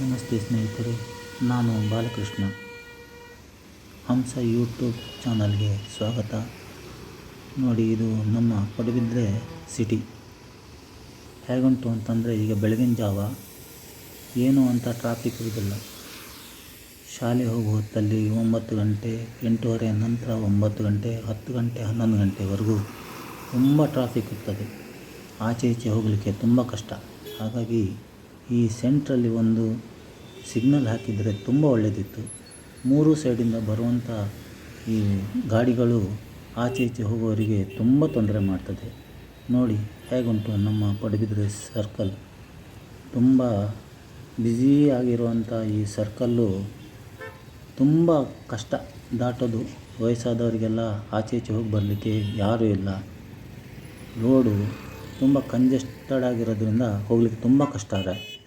ನಮಸ್ತೆ ಸ್ನೇಹಿತರೆ, ನಾನು ಬಾಲಕೃಷ್ಣ. ಹಂಸ ಯೂಟ್ಯೂಬ್ ಚಾನಲ್ಗೆ ಸ್ವಾಗತ. ನೋಡಿ, ಇದು ನಮ್ಮ ಪಡುಬಿದ್ರೆ ಸಿಟಿ ಹೇಗುಂಟು ಅಂತಂದರೆ, ಈಗ ಬೆಳಗಿನ ಜಾವ. ಏನು ಅಂತ ಟ್ರಾಫಿಕ್ ಇರೋದಿಲ್ಲ. ಶಾಲೆ ಹೋಗುವ ಹೊತ್ತಲ್ಲಿ ಒಂಬತ್ತು ಗಂಟೆ, ಎಂಟೂವರೆ ನಂತರ ಒಂಬತ್ತು ಗಂಟೆ, ಹತ್ತು ಗಂಟೆ, ಹನ್ನೊಂದು ಗಂಟೆವರೆಗೂ ತುಂಬ ಟ್ರಾಫಿಕ್ ಇರ್ತದೆ. ಆಚೆ ಈಚೆ ಹೋಗಲಿಕ್ಕೆ ತುಂಬ ಕಷ್ಟ. ಹಾಗಾಗಿ ಈ ಸೆಂಟ್ರಲ್ಲಿ ಒಂದು ಸಿಗ್ನಲ್ ಹಾಕಿದರೆ ತುಂಬ ಒಳ್ಳೆಯದಿತ್ತು ಮೂರು ಸೈಡಿಂದ ಬರುವಂಥ ಈ ಗಾಡಿಗಳು ಆಚೆ ಈಚೆ ಹೋಗುವವರಿಗೆ ತುಂಬ ತೊಂದರೆ ಮಾಡ್ತದೆ. ನೋಡಿ, ಹೇಗುಂಟು ನಮ್ಮ ಪಡುಬಿದ್ರೆ ಸರ್ಕಲ್ ತುಂಬ ಬ್ಯುಸಿ ಆಗಿರುವಂಥ ಈ ಸರ್ಕಲ್ಲು ತುಂಬ ಕಷ್ಟ. ದಾಟೋದು, ವಯಸ್ಸಾದವರಿಗೆಲ್ಲ ಆಚೆ ಈಚೆ ಹೋಗಿ ಬರಲಿಕ್ಕೆ ಯಾರೂ ಇಲ್ಲ. ರೋಡು ತುಂಬ ಕಂಜೆಸ್ಟೆಡ್ ಆಗಿರೋದ್ರಿಂದ ಹೋಗ್ಲಿಕ್ಕೆ ತುಂಬ ಕಷ್ಟ ಇದೆ